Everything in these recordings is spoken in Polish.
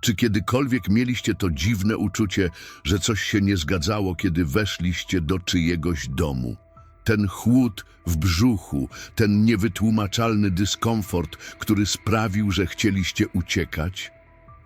Czy kiedykolwiek mieliście to dziwne uczucie, że coś się nie zgadzało, kiedy weszliście do czyjegoś domu? Ten chłód w brzuchu, ten niewytłumaczalny dyskomfort, który sprawił, że chcieliście uciekać?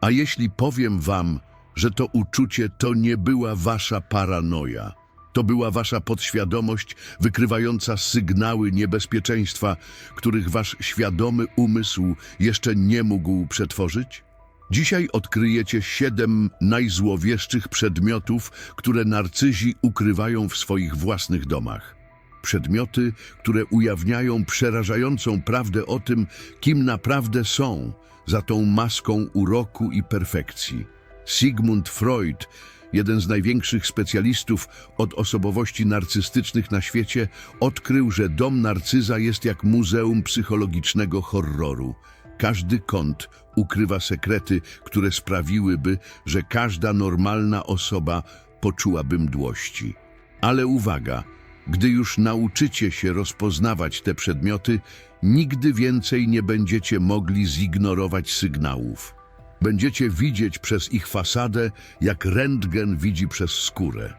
A jeśli powiem wam, że to uczucie to nie była wasza paranoja, to była wasza podświadomość wykrywająca sygnały niebezpieczeństwa, których wasz świadomy umysł jeszcze nie mógł przetworzyć? Dzisiaj odkryjecie siedem najzłowieszczych przedmiotów, które narcyzi ukrywają w swoich własnych domach. Przedmioty, które ujawniają przerażającą prawdę o tym, kim naprawdę są za tą maską uroku i perfekcji. Sigmund Freud, jeden z największych specjalistów od osobowości narcystycznych na świecie, odkrył, że dom narcyza jest jak muzeum psychologicznego horroru. Każdy kąt ukrywa sekrety, które sprawiłyby, że każda normalna osoba poczułaby mdłości. Ale uwaga, gdy już nauczycie się rozpoznawać te przedmioty, nigdy więcej nie będziecie mogli zignorować sygnałów. Będziecie widzieć przez ich fasadę, jak rentgen widzi przez skórę.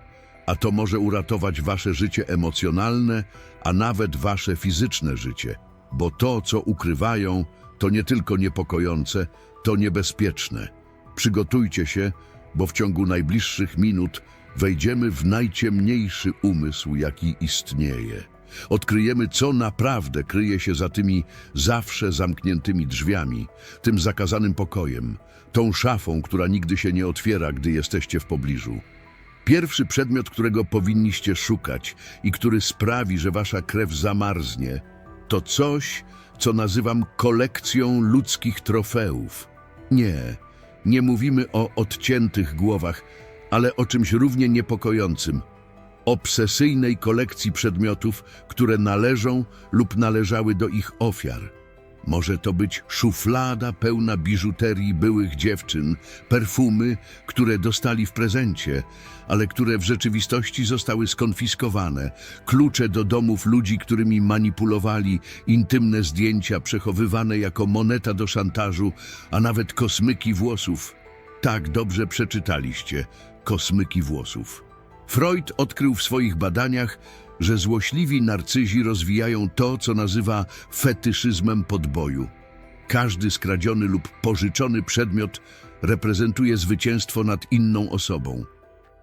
A to może uratować wasze życie emocjonalne, a nawet wasze fizyczne życie. Bo to, co ukrywają, to nie tylko niepokojące, to niebezpieczne. Przygotujcie się, bo w ciągu najbliższych minut wejdziemy w najciemniejszy umysł, jaki istnieje. Odkryjemy, co naprawdę kryje się za tymi zawsze zamkniętymi drzwiami, tym zakazanym pokojem, tą szafą, która nigdy się nie otwiera, gdy jesteście w pobliżu. Pierwszy przedmiot, którego powinniście szukać i który sprawi, że wasza krew zamarznie, to coś, co nazywam kolekcją ludzkich trofeów. Nie, nie mówimy o odciętych głowach, ale o czymś równie niepokojącym. Obsesyjnej kolekcji przedmiotów, które należą lub należały do ich ofiar. Może to być szuflada pełna biżuterii byłych dziewczyn, perfumy, które dostali w prezencie, ale które w rzeczywistości zostały skonfiskowane, klucze do domów ludzi, którymi manipulowali, intymne zdjęcia przechowywane jako moneta do szantażu, a nawet kosmyki włosów. Tak dobrze przeczytaliście, kosmyki włosów. Freud odkrył w swoich badaniach, że złośliwi narcyzi rozwijają to, co nazywa fetyszyzmem podboju. Każdy skradziony lub pożyczony przedmiot reprezentuje zwycięstwo nad inną osobą.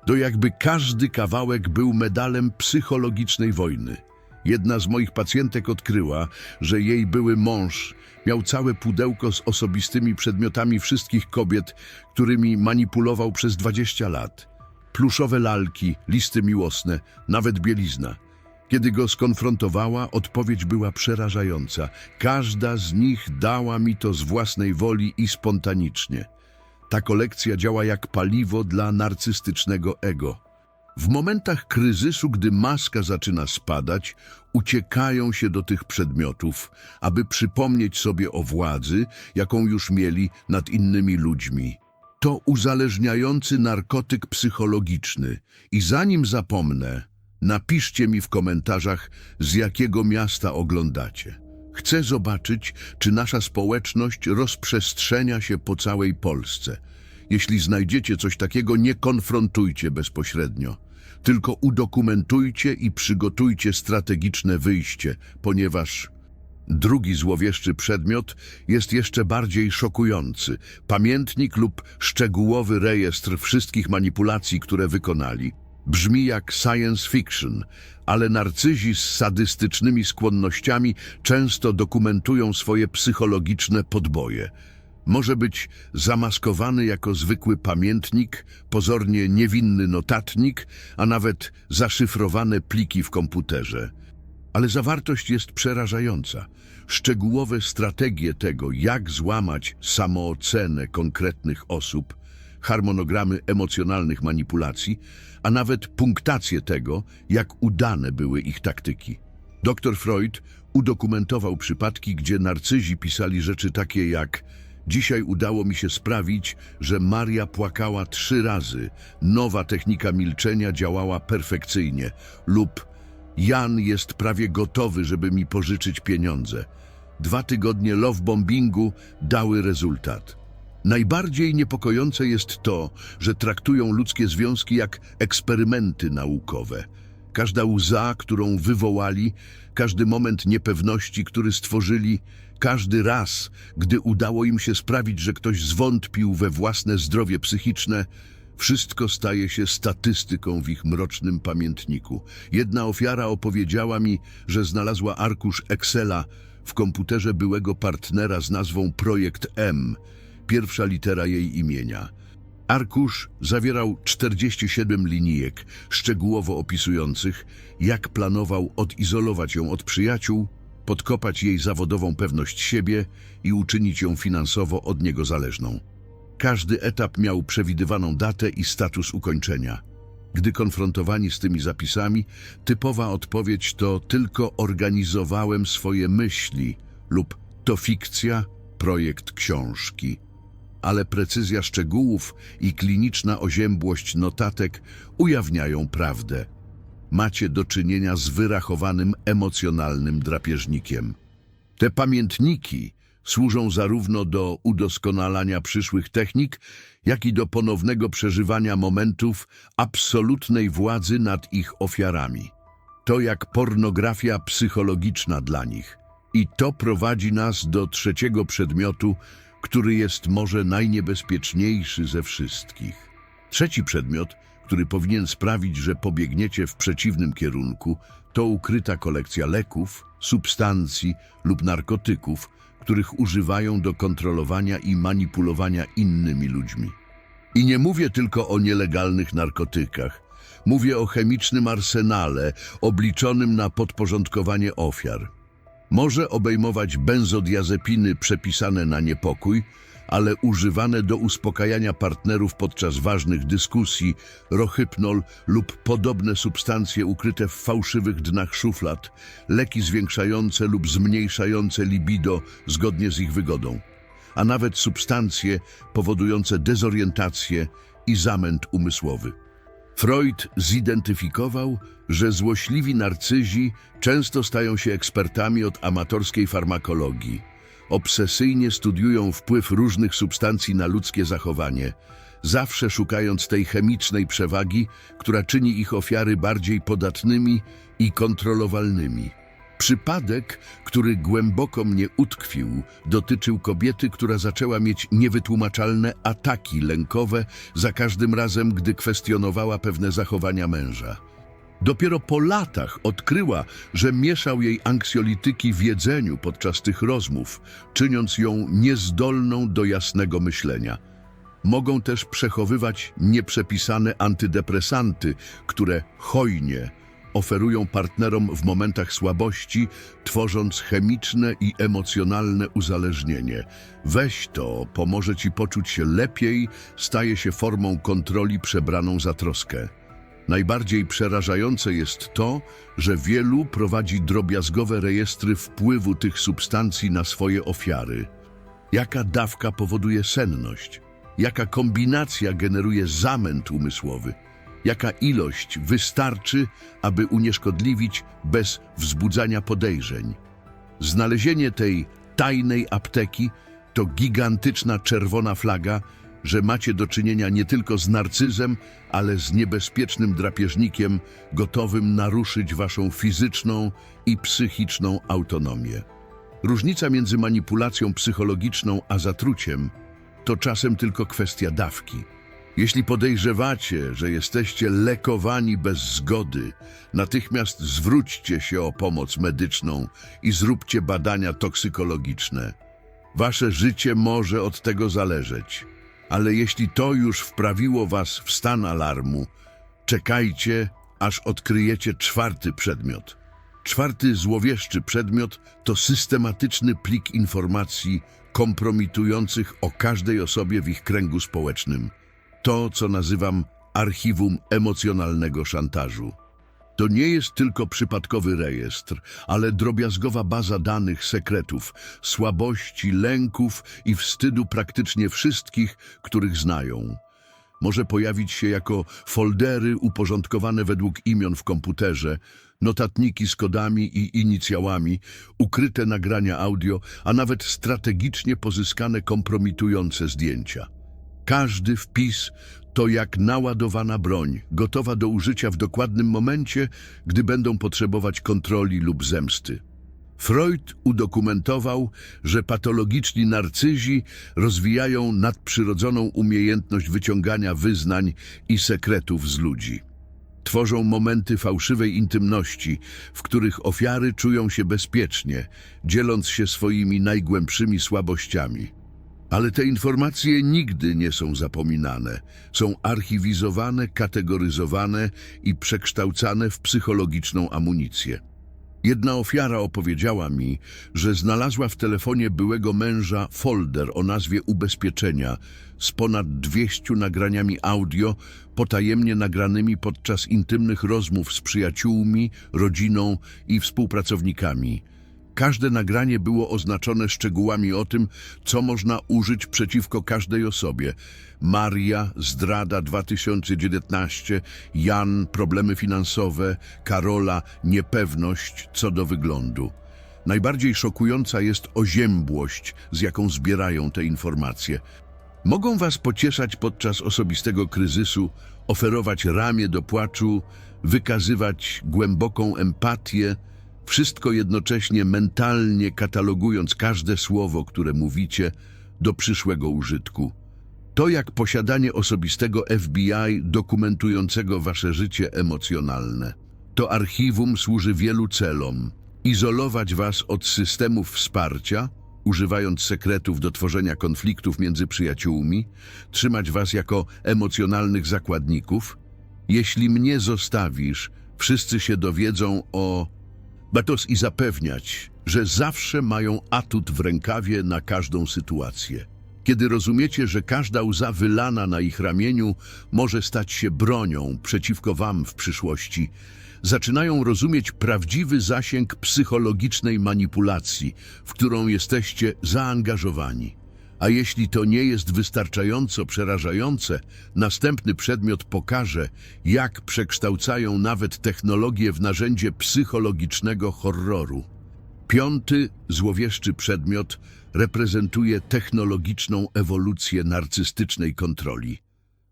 To jakby każdy kawałek był medalem psychologicznej wojny. Jedna z moich pacjentek odkryła, że jej były mąż miał całe pudełko z osobistymi przedmiotami wszystkich kobiet, którymi manipulował przez 20 lat. Pluszowe lalki, listy miłosne, nawet bielizna. Kiedy go skonfrontowała, odpowiedź była przerażająca. Każda z nich dała mi to z własnej woli i spontanicznie. Ta kolekcja działa jak paliwo dla narcystycznego ego. W momentach kryzysu, gdy maska zaczyna spadać, uciekają się do tych przedmiotów, aby przypomnieć sobie o władzy, jaką już mieli nad innymi ludźmi. To uzależniający narkotyk psychologiczny i zanim zapomnę, napiszcie mi w komentarzach, z jakiego miasta oglądacie. Chcę zobaczyć, czy nasza społeczność rozprzestrzenia się po całej Polsce. Jeśli znajdziecie coś takiego, nie konfrontujcie bezpośrednio, tylko udokumentujcie i przygotujcie strategiczne wyjście, ponieważ drugi złowieszczy przedmiot jest jeszcze bardziej szokujący. Pamiętnik lub szczegółowy rejestr wszystkich manipulacji, które wykonali. Brzmi jak science fiction, ale narcyzi z sadystycznymi skłonnościami często dokumentują swoje psychologiczne podboje. Może być zamaskowany jako zwykły pamiętnik, pozornie niewinny notatnik, a nawet zaszyfrowane pliki w komputerze. Ale zawartość jest przerażająca. Szczegółowe strategie tego, jak złamać samoocenę konkretnych osób, harmonogramy emocjonalnych manipulacji, a nawet punktację tego, jak udane były ich taktyki. Dr Freud udokumentował przypadki, gdzie narcyzi pisali rzeczy takie jak Dzisiaj udało mi się sprawić, że Maria płakała trzy razy, nowa technika milczenia działała perfekcyjnie lub Jan jest prawie gotowy, żeby mi pożyczyć pieniądze. Dwa tygodnie love bombingu dały rezultat. Najbardziej niepokojące jest to, że traktują ludzkie związki jak eksperymenty naukowe. Każda łza, którą wywołali, każdy moment niepewności, który stworzyli, każdy raz, gdy udało im się sprawić, że ktoś zwątpił we własne zdrowie psychiczne, wszystko staje się statystyką w ich mrocznym pamiętniku. Jedna ofiara opowiedziała mi, że znalazła arkusz Excela w komputerze byłego partnera z nazwą Projekt M, pierwsza litera jej imienia. Arkusz zawierał 47 linijek, szczegółowo opisujących, jak planował odizolować ją od przyjaciół, podkopać jej zawodową pewność siebie i uczynić ją finansowo od niego zależną. Każdy etap miał przewidywaną datę i status ukończenia. Gdy konfrontowani z tymi zapisami, typowa odpowiedź to tylko organizowałem swoje myśli lub to fikcja, projekt książki ale precyzja szczegółów i kliniczna oziębłość notatek ujawniają prawdę. Macie do czynienia z wyrachowanym emocjonalnym drapieżnikiem. Te pamiętniki służą zarówno do udoskonalania przyszłych technik, jak i do ponownego przeżywania momentów absolutnej władzy nad ich ofiarami. To jak pornografia psychologiczna dla nich. I to prowadzi nas do trzeciego przedmiotu, który jest może najniebezpieczniejszy ze wszystkich. Trzeci przedmiot, który powinien sprawić, że pobiegniecie w przeciwnym kierunku, to ukryta kolekcja leków, substancji lub narkotyków, których używają do kontrolowania i manipulowania innymi ludźmi. I nie mówię tylko o nielegalnych narkotykach. Mówię o chemicznym arsenale obliczonym na podporządkowanie ofiar. Może obejmować benzodiazepiny przepisane na niepokój, ale używane do uspokajania partnerów podczas ważnych dyskusji, rohypnol lub podobne substancje ukryte w fałszywych dnach szuflad, leki zwiększające lub zmniejszające libido zgodnie z ich wygodą, a nawet substancje powodujące dezorientację i zamęt umysłowy. Freud zidentyfikował, że złośliwi narcyzi często stają się ekspertami od amatorskiej farmakologii. Obsesyjnie studiują wpływ różnych substancji na ludzkie zachowanie, zawsze szukając tej chemicznej przewagi, która czyni ich ofiary bardziej podatnymi i kontrolowalnymi. Przypadek, który głęboko mnie utkwił, dotyczył kobiety, która zaczęła mieć niewytłumaczalne ataki lękowe za każdym razem, gdy kwestionowała pewne zachowania męża. Dopiero po latach odkryła, że mieszał jej anksjolityki w jedzeniu podczas tych rozmów, czyniąc ją niezdolną do jasnego myślenia. Mogą też przechowywać nieprzepisane antydepresanty, które hojnie oferują partnerom w momentach słabości, tworząc chemiczne i emocjonalne uzależnienie. Weź to, pomoże ci poczuć się lepiej, staje się formą kontroli przebraną za troskę. Najbardziej przerażające jest to, że wielu prowadzi drobiazgowe rejestry wpływu tych substancji na swoje ofiary. Jaka dawka powoduje senność? Jaka kombinacja generuje zamęt umysłowy? Jaka ilość wystarczy, aby unieszkodliwić bez wzbudzania podejrzeń? Znalezienie tej tajnej apteki to gigantyczna czerwona flaga, że macie do czynienia nie tylko z narcyzem, ale z niebezpiecznym drapieżnikiem gotowym naruszyć waszą fizyczną i psychiczną autonomię. Różnica między manipulacją psychologiczną a zatruciem to czasem tylko kwestia dawki. Jeśli podejrzewacie, że jesteście lekowani bez zgody, natychmiast zwróćcie się o pomoc medyczną i zróbcie badania toksykologiczne. Wasze życie może od tego zależeć, ale jeśli to już wprawiło was w stan alarmu, czekajcie, aż odkryjecie czwarty przedmiot. Czwarty złowieszczy przedmiot to systematyczny plik informacji kompromitujących o każdej osobie w ich kręgu społecznym. To, co nazywam archiwum emocjonalnego szantażu. To nie jest tylko przypadkowy rejestr, ale drobiazgowa baza danych, sekretów, słabości, lęków i wstydu praktycznie wszystkich, których znają. Może pojawić się jako foldery uporządkowane według imion w komputerze, notatniki z kodami i inicjałami, ukryte nagrania audio, a nawet strategicznie pozyskane kompromitujące zdjęcia. Każdy wpis to jak naładowana broń, gotowa do użycia w dokładnym momencie, gdy będą potrzebować kontroli lub zemsty. Freud udokumentował, że patologiczni narcyzi rozwijają nadprzyrodzoną umiejętność wyciągania wyznań i sekretów z ludzi. Tworzą momenty fałszywej intymności, w których ofiary czują się bezpiecznie, dzieląc się swoimi najgłębszymi słabościami. Ale te informacje nigdy nie są zapominane. Są archiwizowane, kategoryzowane i przekształcane w psychologiczną amunicję. Jedna ofiara opowiedziała mi, że znalazła w telefonie byłego męża folder o nazwie ubezpieczenia z ponad 200 nagraniami audio potajemnie nagranymi podczas intymnych rozmów z przyjaciółmi, rodziną i współpracownikami. Każde nagranie było oznaczone szczegółami o tym, co można użyć przeciwko każdej osobie. Maria, zdrada 2019, Jan, problemy finansowe, Karola, niepewność co do wyglądu. Najbardziej szokująca jest oziębłość, z jaką zbierają te informacje. Mogą was pocieszać podczas osobistego kryzysu, oferować ramię do płaczu, wykazywać głęboką empatię, wszystko jednocześnie mentalnie katalogując każde słowo, które mówicie, do przyszłego użytku. To jak posiadanie osobistego FBI dokumentującego wasze życie emocjonalne. To archiwum służy wielu celom. Izolować was od systemów wsparcia, używając sekretów do tworzenia konfliktów między przyjaciółmi, trzymać was jako emocjonalnych zakładników. Jeśli mnie zostawisz, wszyscy się dowiedzą o Batos i zapewniać, że zawsze mają atut w rękawie na każdą sytuację. Kiedy rozumiecie, że każda łza wylana na ich ramieniu może stać się bronią przeciwko wam w przyszłości, zaczynają rozumieć prawdziwy zasięg psychologicznej manipulacji, w którą jesteście zaangażowani. A jeśli to nie jest wystarczająco przerażające, następny przedmiot pokaże, jak przekształcają nawet technologię w narzędzie psychologicznego horroru. Piąty, złowieszczy przedmiot reprezentuje technologiczną ewolucję narcystycznej kontroli,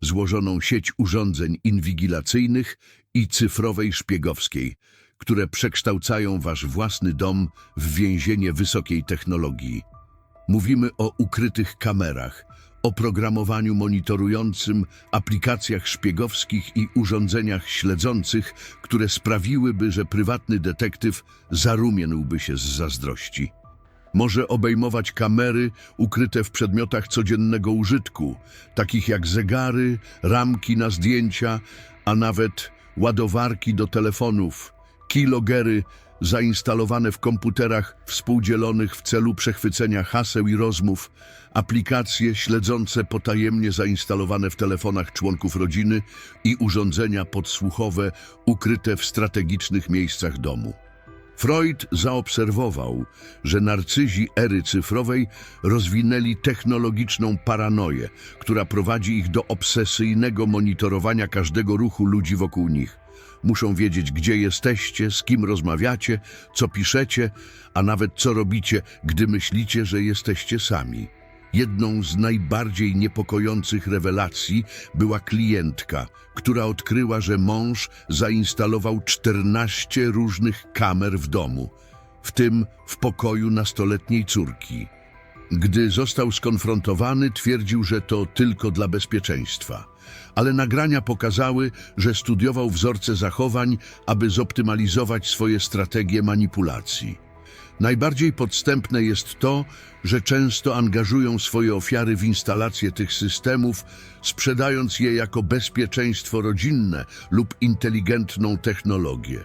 złożoną sieć urządzeń inwigilacyjnych i cyfrowej szpiegowskiej, które przekształcają wasz własny dom w więzienie wysokiej technologii. Mówimy o ukrytych kamerach, oprogramowaniu monitorującym, aplikacjach szpiegowskich i urządzeniach śledzących, które sprawiłyby, że prywatny detektyw zarumieniłby się z zazdrości. Może obejmować kamery ukryte w przedmiotach codziennego użytku, takich jak zegary, ramki na zdjęcia, a nawet ładowarki do telefonów, kilogery zainstalowane w komputerach współdzielonych w celu przechwycenia haseł i rozmów, aplikacje śledzące potajemnie zainstalowane w telefonach członków rodziny i urządzenia podsłuchowe ukryte w strategicznych miejscach domu. Freud zaobserwował, że narcyzi ery cyfrowej rozwinęli technologiczną paranoję, która prowadzi ich do obsesyjnego monitorowania każdego ruchu ludzi wokół nich. Muszą wiedzieć, gdzie jesteście, z kim rozmawiacie, co piszecie, a nawet co robicie, gdy myślicie, że jesteście sami. Jedną z najbardziej niepokojących rewelacji była klientka, która odkryła, że mąż zainstalował 14 różnych kamer w domu, w tym w pokoju nastoletniej córki. Gdy został skonfrontowany, twierdził, że to tylko dla bezpieczeństwa. Ale nagrania pokazały, że studiował wzorce zachowań, aby zoptymalizować swoje strategie manipulacji. Najbardziej podstępne jest to, że często angażują swoje ofiary w instalację tych systemów, sprzedając je jako bezpieczeństwo rodzinne lub inteligentną technologię.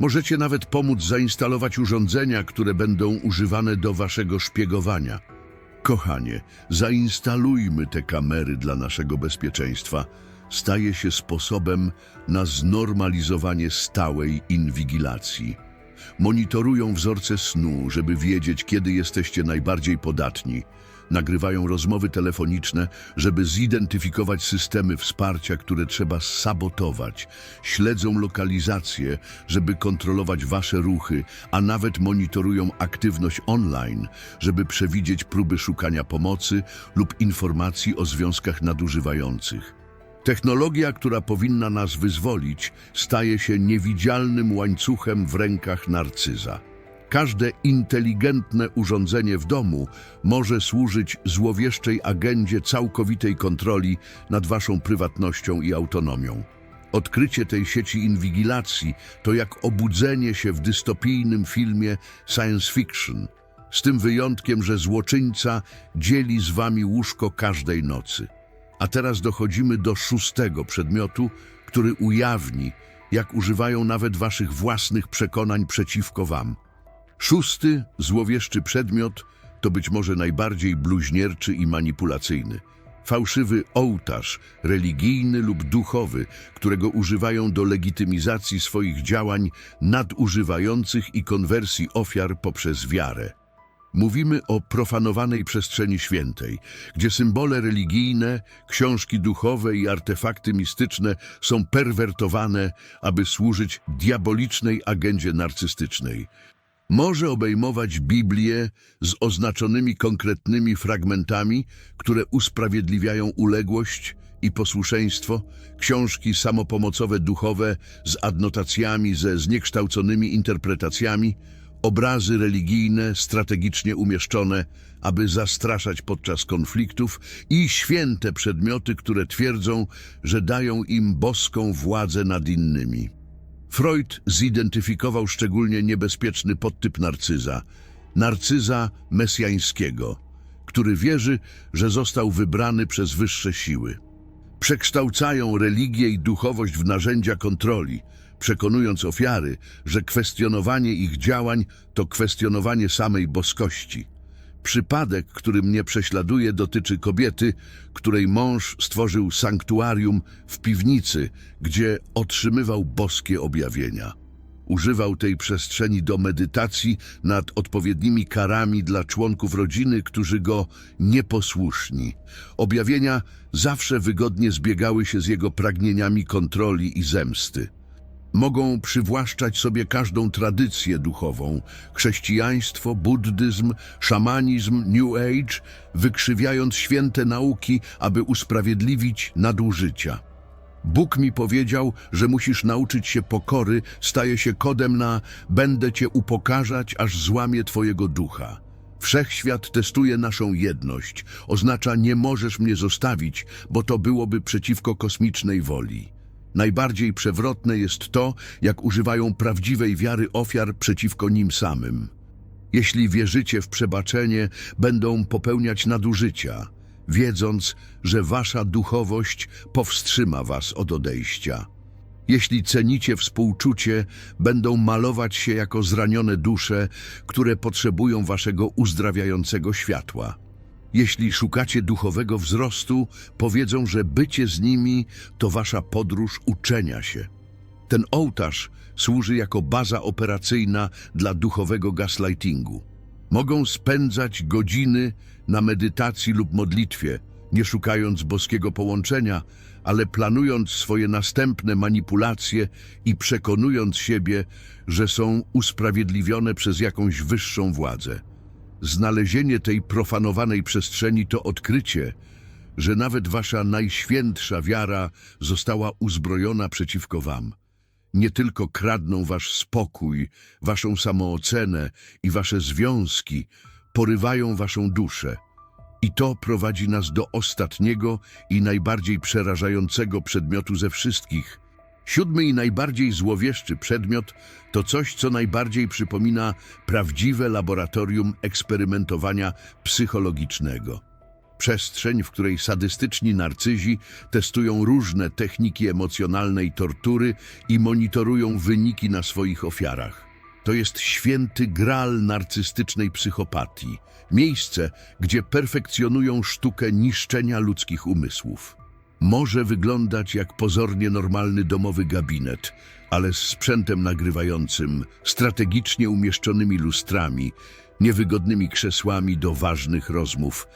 Możecie nawet pomóc zainstalować urządzenia, które będą używane do waszego szpiegowania. Kochanie, zainstalujmy te kamery dla naszego bezpieczeństwa. Staje się sposobem na znormalizowanie stałej inwigilacji. Monitorują wzorce snu, żeby wiedzieć, kiedy jesteście najbardziej podatni. Nagrywają rozmowy telefoniczne, żeby zidentyfikować systemy wsparcia, które trzeba sabotować. Śledzą lokalizację, żeby kontrolować wasze ruchy, a nawet monitorują aktywność online, żeby przewidzieć próby szukania pomocy lub informacji o związkach nadużywających. Technologia, która powinna nas wyzwolić, staje się niewidzialnym łańcuchem w rękach narcyza. Każde inteligentne urządzenie w domu może służyć złowieszczej agendzie całkowitej kontroli nad waszą prywatnością i autonomią. Odkrycie tej sieci inwigilacji to jak obudzenie się w dystopijnym filmie science fiction, z tym wyjątkiem, że złoczyńca dzieli z wami łóżko każdej nocy. A teraz dochodzimy do szóstego przedmiotu, który ujawni, jak używają nawet waszych własnych przekonań przeciwko wam. Szósty, złowieszczy przedmiot to być może najbardziej bluźnierczy i manipulacyjny. Fałszywy ołtarz, religijny lub duchowy, którego używają do legitymizacji swoich działań nadużywających i konwersji ofiar poprzez wiarę. Mówimy o profanowanej przestrzeni świętej, gdzie symbole religijne, książki duchowe i artefakty mistyczne są perwertowane, aby służyć diabolicznej agendzie narcystycznej. Może obejmować Biblię z oznaczonymi konkretnymi fragmentami, które usprawiedliwiają uległość i posłuszeństwo, książki samopomocowe duchowe z adnotacjami ze zniekształconymi interpretacjami, obrazy religijne strategicznie umieszczone, aby zastraszać podczas konfliktów i święte przedmioty, które twierdzą, że dają im boską władzę nad innymi. Freud zidentyfikował szczególnie niebezpieczny podtyp narcyza, narcyza mesjańskiego, który wierzy, że został wybrany przez wyższe siły. Przekształcają religię i duchowość w narzędzia kontroli, przekonując ofiary, że kwestionowanie ich działań to kwestionowanie samej boskości. Przypadek, który mnie prześladuje, dotyczy kobiety, której mąż stworzył sanktuarium w piwnicy, gdzie otrzymywał boskie objawienia. Używał tej przestrzeni do medytacji nad odpowiednimi karami dla członków rodziny, którzy go nieposłuszni. Objawienia zawsze wygodnie zbiegały się z jego pragnieniami kontroli i zemsty. Mogą przywłaszczać sobie każdą tradycję duchową, chrześcijaństwo, buddyzm, szamanizm, New Age, wykrzywiając święte nauki, aby usprawiedliwić nadużycia. Bóg mi powiedział, że musisz nauczyć się pokory, staje się kodem na będę cię upokarzać, aż złamie twojego ducha. Wszechświat testuje naszą jedność, oznacza nie możesz mnie zostawić, bo to byłoby przeciwko kosmicznej woli. Najbardziej przewrotne jest to, jak używają prawdziwej wiary ofiar przeciwko nim samym. Jeśli wierzycie w przebaczenie, będą popełniać nadużycia, wiedząc, że wasza duchowość powstrzyma was od odejścia. Jeśli cenicie współczucie, będą malować się jako zranione dusze, które potrzebują waszego uzdrawiającego światła. Jeśli szukacie duchowego wzrostu, powiedzą, że bycie z nimi to wasza podróż uczenia się. Ten ołtarz służy jako baza operacyjna dla duchowego gaslightingu. Mogą spędzać godziny na medytacji lub modlitwie, nie szukając boskiego połączenia, ale planując swoje następne manipulacje i przekonując siebie, że są usprawiedliwione przez jakąś wyższą władzę. Znalezienie tej profanowanej przestrzeni to odkrycie, że nawet wasza najświętsza wiara została uzbrojona przeciwko wam. Nie tylko kradną wasz spokój, waszą samoocenę i wasze związki, porywają waszą duszę. I to prowadzi nas do ostatniego i najbardziej przerażającego przedmiotu ze wszystkich. Siódmy i najbardziej złowieszczy przedmiot to coś, co najbardziej przypomina prawdziwe laboratorium eksperymentowania psychologicznego. Przestrzeń, w której sadystyczni narcyzi testują różne techniki emocjonalnej tortury i monitorują wyniki na swoich ofiarach. To jest święty gral narcystycznej psychopatii, miejsce, gdzie perfekcjonują sztukę niszczenia ludzkich umysłów. Może wyglądać jak pozornie normalny domowy gabinet, ale z sprzętem nagrywającym, strategicznie umieszczonymi lustrami, niewygodnymi krzesłami do ważnych rozmów,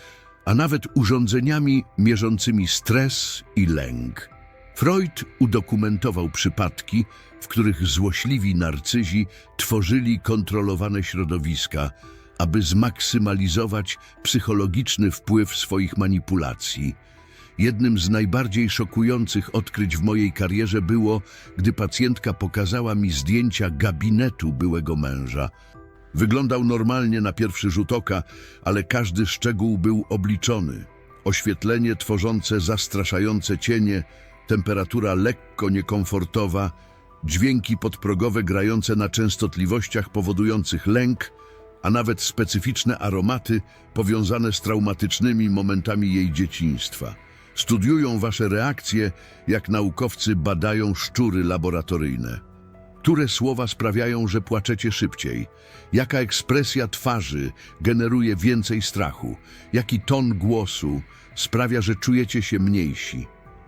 a nawet urządzeniami mierzącymi stres i lęk. Freud udokumentował przypadki, w których złośliwi narcyzi tworzyli kontrolowane środowiska, aby zmaksymalizować psychologiczny wpływ swoich manipulacji. Jednym z najbardziej szokujących odkryć w mojej karierze było, gdy pacjentka pokazała mi zdjęcia gabinetu byłego męża. Wyglądał normalnie na pierwszy rzut oka, ale każdy szczegół był obliczony. Oświetlenie tworzące zastraszające cienie, temperatura lekko niekomfortowa, dźwięki podprogowe grające na częstotliwościach powodujących lęk, a nawet specyficzne aromaty powiązane z traumatycznymi momentami jej dzieciństwa. Studiują wasze reakcje, jak naukowcy badają szczury laboratoryjne. Które słowa sprawiają, że płaczecie szybciej? Jaka ekspresja twarzy generuje więcej strachu? Jaki ton głosu sprawia, że czujecie się mniejsi?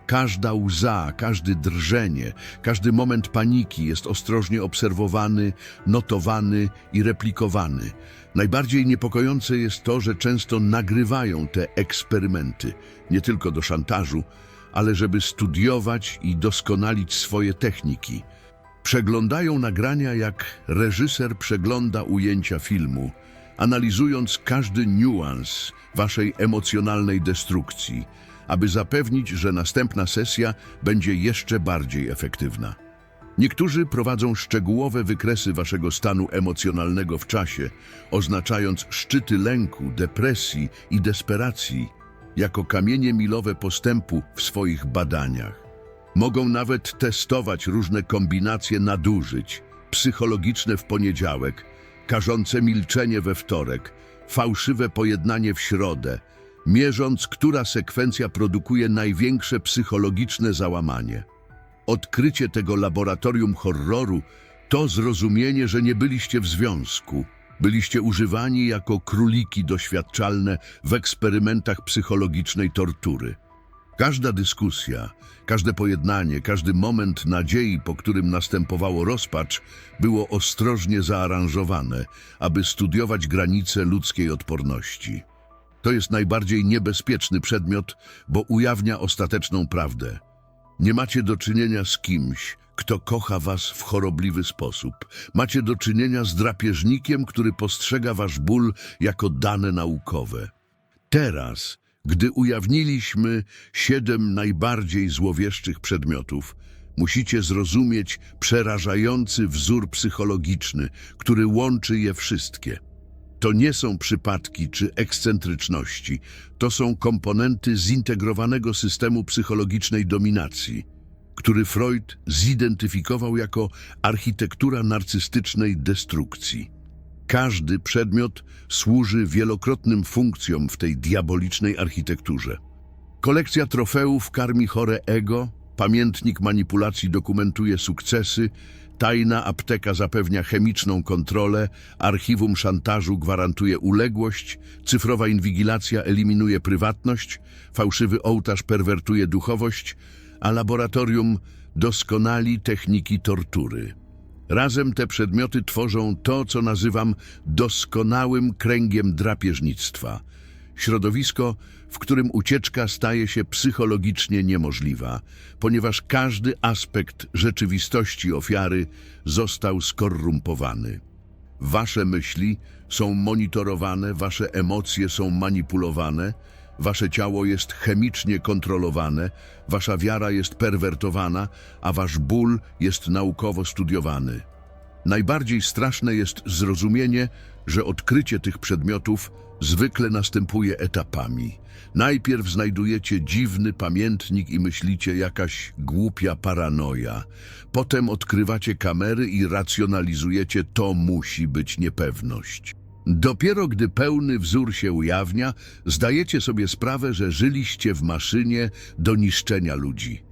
Każda łza, każdy drżenie, każdy moment paniki jest ostrożnie obserwowany, notowany i replikowany. Najbardziej niepokojące jest to, że często nagrywają te eksperymenty, nie tylko do szantażu, ale żeby studiować i doskonalić swoje techniki. Przeglądają nagrania jak reżyser przegląda ujęcia filmu, analizując każdy niuans waszej emocjonalnej destrukcji, aby zapewnić, że następna sesja będzie jeszcze bardziej efektywna. Niektórzy prowadzą szczegółowe wykresy waszego stanu emocjonalnego w czasie, oznaczając szczyty lęku, depresji i desperacji jako kamienie milowe postępu w swoich badaniach. Mogą nawet testować różne kombinacje nadużyć, psychologiczne w poniedziałek, karzące milczenie we wtorek, fałszywe pojednanie w środę, mierząc, która sekwencja produkuje największe psychologiczne załamanie. Odkrycie tego laboratorium horroru to zrozumienie, że nie byliście w związku. Byliście używani jako króliki doświadczalne w eksperymentach psychologicznej tortury. Każda dyskusja, każde pojednanie, każdy moment nadziei, po którym następowało rozpacz, było ostrożnie zaaranżowane, aby studiować granice ludzkiej odporności. To jest najbardziej niebezpieczny przedmiot, bo ujawnia ostateczną prawdę. Nie macie do czynienia z kimś, kto kocha was w chorobliwy sposób. Macie do czynienia z drapieżnikiem, który postrzega wasz ból jako dane naukowe. Teraz, gdy ujawniliśmy siedem najbardziej złowieszczych przedmiotów, musicie zrozumieć przerażający wzór psychologiczny, który łączy je wszystkie. To nie są przypadki czy ekscentryczności, to są komponenty zintegrowanego systemu psychologicznej dominacji, który Freud zidentyfikował jako architektura narcystycznej destrukcji. Każdy przedmiot służy wielokrotnym funkcjom w tej diabolicznej architekturze. Kolekcja trofeów karmi chore ego, pamiętnik manipulacji dokumentuje sukcesy, tajna apteka zapewnia chemiczną kontrolę, archiwum szantażu gwarantuje uległość, cyfrowa inwigilacja eliminuje prywatność, fałszywy ołtarz perwertuje duchowość, a laboratorium doskonali techniki tortury. Razem te przedmioty tworzą to, co nazywam doskonałym kręgiem drapieżnictwa. Środowisko, w którym ucieczka staje się psychologicznie niemożliwa, ponieważ każdy aspekt rzeczywistości ofiary został skorumpowany. Wasze myśli są monitorowane, wasze emocje są manipulowane, wasze ciało jest chemicznie kontrolowane, wasza wiara jest perwertowana, a wasz ból jest naukowo studiowany. Najbardziej straszne jest zrozumienie, że odkrycie tych przedmiotów zwykle następuje etapami. Najpierw znajdujecie dziwny pamiętnik i myślicie jakaś głupia paranoja. Potem odkrywacie kamery i racjonalizujecie to musi być niepewność. Dopiero gdy pełny wzór się ujawnia, zdajecie sobie sprawę, że żyliście w maszynie do niszczenia ludzi.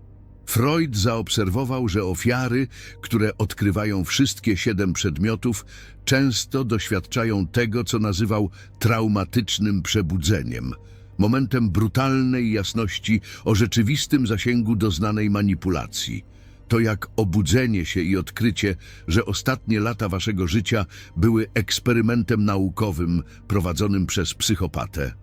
Freud zaobserwował, że ofiary, które odkrywają wszystkie siedem przedmiotów, często doświadczają tego, co nazywał traumatycznym przebudzeniem, momentem brutalnej jasności o rzeczywistym zasięgu doznanej manipulacji. To jak obudzenie się i odkrycie, że ostatnie lata waszego życia były eksperymentem naukowym prowadzonym przez psychopatę.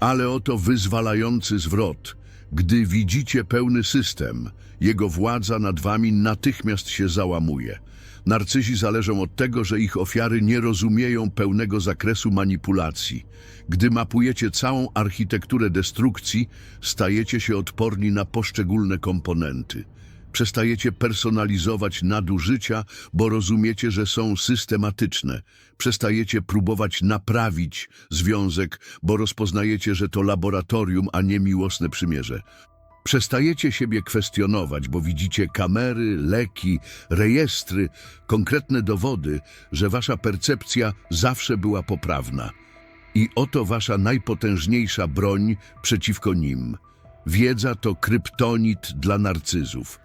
Ale oto wyzwalający zwrot. Gdy widzicie pełny system, jego władza nad wami natychmiast się załamuje. Narcyzi zależą od tego, że ich ofiary nie rozumieją pełnego zakresu manipulacji. Gdy mapujecie całą architekturę destrukcji, stajecie się odporni na poszczególne komponenty. Przestajecie personalizować nadużycia, bo rozumiecie, że są systematyczne. Przestajecie próbować naprawić związek, bo rozpoznajecie, że to laboratorium, a nie miłosne przymierze. Przestajecie siebie kwestionować, bo widzicie kamery, leki, rejestry, konkretne dowody, że wasza percepcja zawsze była poprawna. I oto wasza najpotężniejsza broń przeciwko nim. Wiedza to kryptonit dla narcyzów.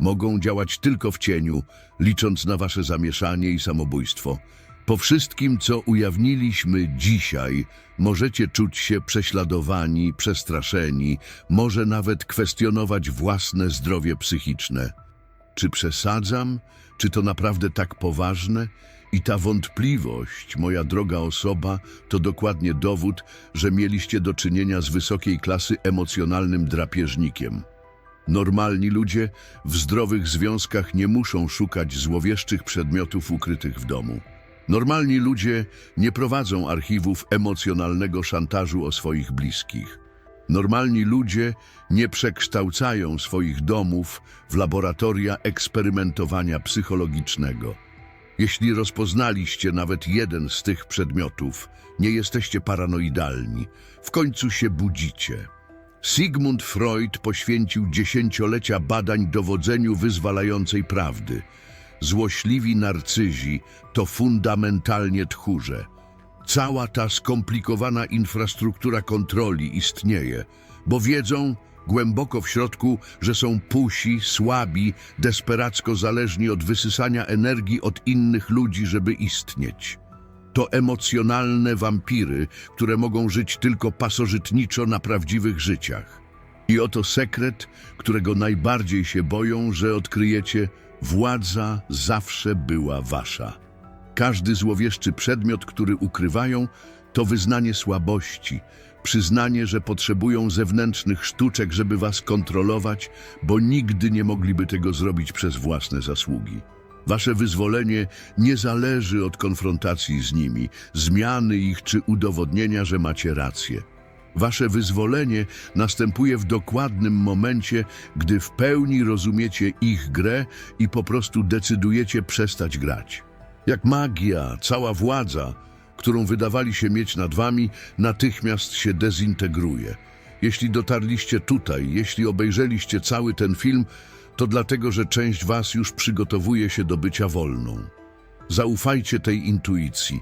Mogą działać tylko w cieniu, licząc na wasze zamieszanie i samobójstwo. Po wszystkim, co ujawniliśmy dzisiaj, możecie czuć się prześladowani, przestraszeni, może nawet kwestionować własne zdrowie psychiczne. Czy przesadzam? Czy to naprawdę tak poważne? I ta wątpliwość, moja droga osoba, to dokładnie dowód, że mieliście do czynienia z wysokiej klasy emocjonalnym drapieżnikiem. Normalni ludzie w zdrowych związkach nie muszą szukać złowieszczych przedmiotów ukrytych w domu. Normalni ludzie nie prowadzą archiwów emocjonalnego szantażu o swoich bliskich. Normalni ludzie nie przekształcają swoich domów w laboratoria eksperymentowania psychologicznego. Jeśli rozpoznaliście nawet jeden z tych przedmiotów, nie jesteście paranoidalni. W końcu się budzicie. Sigmund Freud poświęcił dziesięciolecia badań dowodzeniu wyzwalającej prawdy. Złośliwi narcyzi to fundamentalnie tchórze. Cała ta skomplikowana infrastruktura kontroli istnieje, bo wiedzą głęboko w środku, że są pusi, słabi, desperacko zależni od wysysania energii od innych ludzi, żeby istnieć. To emocjonalne wampiry, które mogą żyć tylko pasożytniczo na prawdziwych życiach. I oto sekret, którego najbardziej się boją, że odkryjecie, władza zawsze była wasza. Każdy złowieszczy przedmiot, który ukrywają, to wyznanie słabości, przyznanie, że potrzebują zewnętrznych sztuczek, żeby was kontrolować, bo nigdy nie mogliby tego zrobić przez własne zasługi. Wasze wyzwolenie nie zależy od konfrontacji z nimi, zmiany ich czy udowodnienia, że macie rację. Wasze wyzwolenie następuje w dokładnym momencie, gdy w pełni rozumiecie ich grę i po prostu decydujecie przestać grać. Jak magia, cała władza, którą wydawali się mieć nad wami, natychmiast się dezintegruje. Jeśli dotarliście tutaj, jeśli obejrzeliście cały ten film, to dlatego, że część was już przygotowuje się do bycia wolną. Zaufajcie tej intuicji.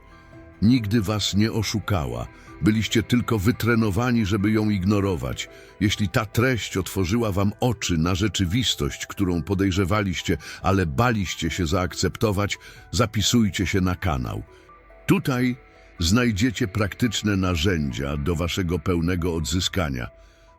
Nigdy was nie oszukała. Byliście tylko wytrenowani, żeby ją ignorować. Jeśli ta treść otworzyła wam oczy na rzeczywistość, którą podejrzewaliście, ale baliście się zaakceptować, zapisujcie się na kanał. Tutaj znajdziecie praktyczne narzędzia do waszego pełnego odzyskania.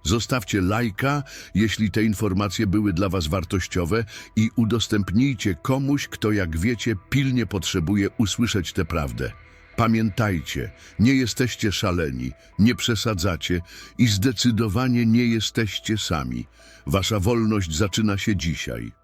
Zostawcie lajka, jeśli te informacje były dla was wartościowe i udostępnijcie komuś, kto jak wiecie pilnie potrzebuje usłyszeć tę prawdę. Pamiętajcie, nie jesteście szaleni, nie przesadzacie i zdecydowanie nie jesteście sami. Wasza wolność zaczyna się dzisiaj.